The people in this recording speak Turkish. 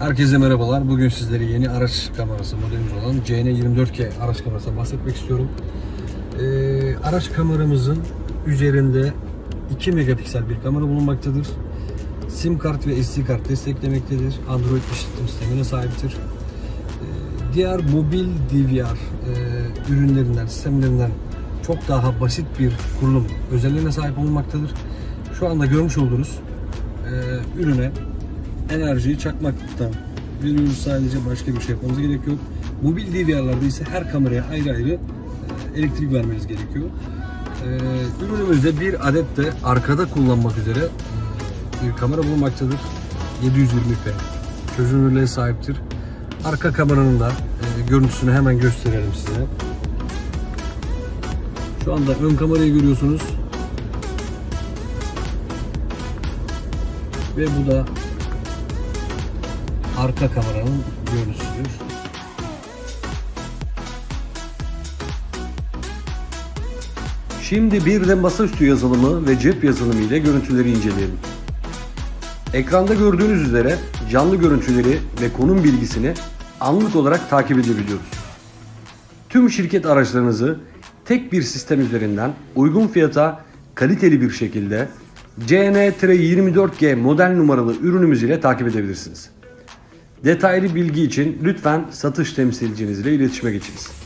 Herkese merhabalar. Bugün sizlere yeni araç kamerası modelimiz olan CN24K araç kamerasından bahsetmek istiyorum. Ee, araç kameramızın üzerinde 2 megapiksel bir kamera bulunmaktadır. SIM kart ve SD kart desteklemektedir. Android işletim sistemine sahiptir. Ee, diğer mobil DVR e, ürünlerinden, sistemlerinden çok daha basit bir kurulum özelliğine sahip olmaktadır. Şu anda görmüş olduğunuz e, ürüne enerjiyi çakmaktan veriyoruz sadece başka bir şey yapmamız gerek yok. Mobil DVR'larda ise her kameraya ayrı ayrı e, elektrik vermeniz gerekiyor. E, ürünümüzde bir adet de arkada kullanmak üzere e, bir kamera bulunmaktadır. 720p çözünürlüğe sahiptir. Arka kameranın da görüntüsünü hemen gösterelim size. Şu anda ön kamerayı görüyorsunuz. Ve bu da arka kameranın görüntüsüdür. Şimdi bir de masaüstü yazılımı ve cep yazılımı ile görüntüleri inceleyelim. Ekranda gördüğünüz üzere canlı görüntüleri ve konum bilgisini anlık olarak takip edebiliyoruz. Tüm şirket araçlarınızı tek bir sistem üzerinden uygun fiyata kaliteli bir şekilde CN-24G model numaralı ürünümüz ile takip edebilirsiniz. Detaylı bilgi için lütfen satış temsilciniz ile iletişime geçiniz.